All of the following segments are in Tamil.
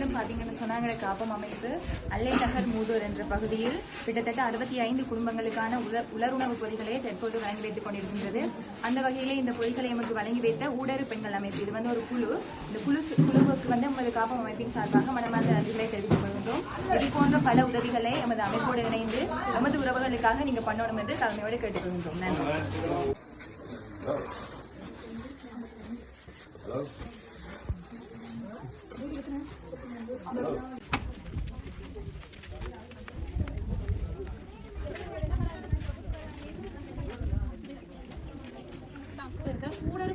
மீண்டும் பார்த்தீங்கன்னு சொன்னாங்க காப்பம் அமைப்பு அல்லை நகர் மூதூர் என்ற பகுதியில் கிட்டத்தட்ட அறுபத்தி ஐந்து குடும்பங்களுக்கான உல உலருணவு பொதிகளை தற்போது வழங்கி வைத்துக் கொண்டிருக்கின்றது. அந்த வகையிலே இந்த பொதிகளை எமக்கு வழங்கி வைத்த ஊடறு பெண்கள் அமைப்பு. இது வந்து ஒரு குழு. இந்த குழு குழுவுக்கு வந்து எமது காப்பம் அமைப்பின் சார்பாக மனமார்ந்த நன்றிகளை தெரிவித்துக் கொள்கின்றோம். இது போன்ற பல உதவிகளை எமது அமைப்போடு இணைந்து எமது உறவுகளுக்காக நீங்க பண்ணணும் என்று தலைமையோடு கேட்டுக்கொள்கின்றோம். நன்றி. Hello?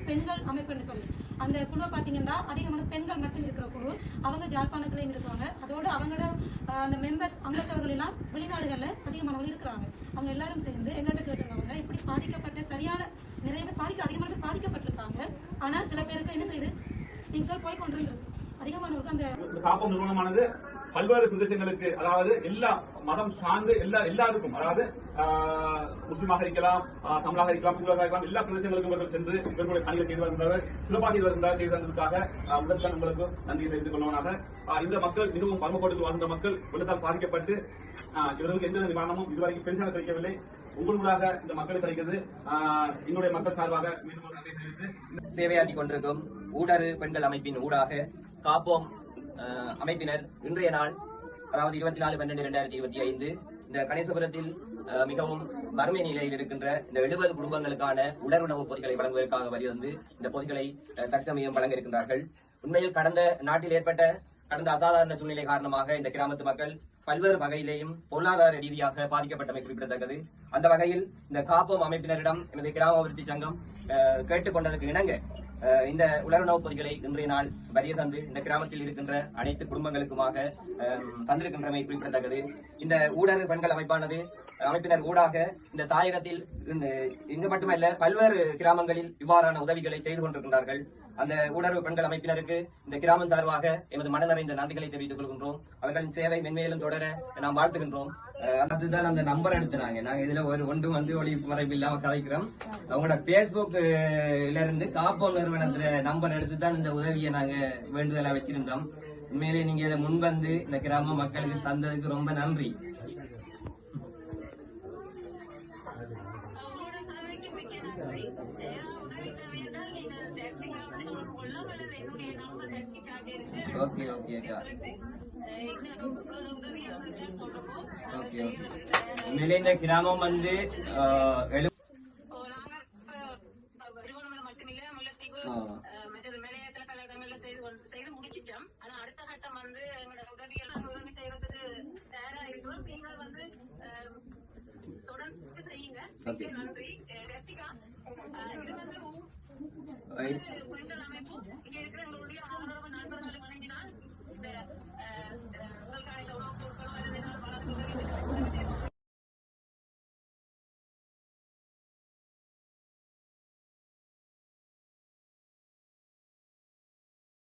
பெண்கள் பெண்கள் அமைப்புன்னு சொல்லி. அந்த குழுவை பார்த்தீங்கன்னா அதிகமான பெண்கள் மட்டும் இருக்கிற குழு. அவங்க ஜாழ்ப்பாணத்துலையும் இருக்காங்க அதோடு அவங்களோட அந்த மெம்பர்ஸ் அங்கத்தவர்கள் எல்லாம் வெளிநாடுகளில் அதிகமானவங்க இருக்கிறாங்க. அவங்க எல்லாரும் சேர்ந்து என்னட்ட கேட்டிருந்தவங்க இப்படி பாதிக்கப்பட்ட சரியான நிறைய பேர் பாதிக்க அதிகமான பேர் பாதிக்கப்பட்டிருக்காங்க. ஆனால் சில பேருக்கு என்ன செய்யுது? திங்ஸ் போய் கொண்டிருந்தது அதிகமானவருக்கு அந்த இந்த நிறுவனமானது பல்வேறு பிரதேசங்களுக்கு அதாவது எல்லா மதம் சார்ந்து எல்லா எல்லாருக்கும் அதாவது முஸ்லீமாக இருக்கலாம் தமிழாக இருக்கலாம் சிங்களாக இருக்கலாம் எல்லா பிரதேசங்களுக்கும் இவர்கள் சென்று இவர்களுடைய பணிகள் செய்து வருகின்றனர். சிறப்பாக இது வருகின்றனர் செய்து வந்ததற்காக ஆஹ், உங்களுக்கு நன்றி தெரிவித்துக் கொள்வனாக இந்த மக்கள் மிகவும் பரமக்கோட்டுக்கு வாழ்ந்த மக்கள் வெள்ளத்தால் பாதிக்கப்பட்டு இவர்களுக்கு எந்த நிவாரணமும் இதுவரைக்கும் பெருசாக கிடைக்கவில்லை. உங்களுக்காக இந்த மக்களுக்கு கிடைக்கிறது. என்னுடைய மக்கள் சார்பாக மீண்டும் நன்றி தெரிவித்து சேவையாற்றி கொண்டிருக்கும் ஊடறு பெண்கள் அமைப்பின் ஊடாக காப்போம் அமைப்பினர் இன்றைய நாள் அதாவது இருபத்தி நாலு பன்னெண்டு இரண்டாயிரத்தி இருபத்தி ஐந்து இந்த கணேசபுரத்தில் மிகவும் வறுமை நிலையில் இருக்கின்ற இந்த எழுபது குடும்பங்களுக்கான உலருணவுப் பொதிகளை வழங்குவதற்காக வந்து இந்த பொதிகளை தற்சமயம் வழங்க இருக்கின்றார்கள் உண்மையில் கடந்த நாட்டில் ஏற்பட்ட கடந்த அசாதாரண சூழ்நிலை காரணமாக இந்த கிராமத்து மக்கள் பல்வேறு வகையிலேயும் பொருளாதார ரீதியாக பாதிக்கப்பட்டமை குறிப்பிடத்தக்கது. அந்த வகையில் இந்த காப்போம் அமைப்பினரிடம் எனது கிராம அபிவிருத்தி சங்கம் கேட்டுக்கொண்டதற்கு இணங்க இந்த உலருணவுப் பொதிகளை இன்றைய நாள் வரிய தந்து இந்த கிராமத்தில் இருக்கின்ற அனைத்து குடும்பங்களுக்குமாக தந்திருக்கின்றமை குறிப்பிடத்தக்கது. இந்த ஊடக பெண்கள் அமைப்பானது அமைப்பினர் ஊடாக இந்த தாயகத்தில் இங்கு மட்டுமல்ல பல்வேறு கிராமங்களில் இவ்வாறான உதவிகளை செய்து கொண்டிருக்கின்றார்கள். அந்த ஊடக பெண்கள் அமைப்பினருக்கு இந்த கிராமம் சார்பாக எமது மனநிறைந்த நன்றிகளை தெரிவித்துக் கொள்கின்றோம். அவர்களின் சேவை மென்மேலும் தொடர நாம் வாழ்த்துகின்றோம். அதுதான் அந்த நம்பர் எடுத்துனாங்க. நாங்க இதுல ஒரு ஒன்று வந்து ஒளி மறைவு இல்லாம கதைக்கிறோம். அவங்களோட பேஸ்புக் இருந்து காப்போம் நிறுவனத்துல நம்பர் எடுத்து தான் இந்த உதவியை நாங்க வேண்டுதலா வச்சிருந்தோம். உண்மையிலே நீங்க இதை முன்வந்து இந்த கிராம மக்களுக்கு தந்ததுக்கு ரொம்ப நன்றி. ஓகே ஓகே அக்கா ஓகே ஓகே உண்மையிலே இந்த கிராமம் வந்து எழு தொடர்ந்து செய்யுங்க. நன்றி ரசிகா இது வந்து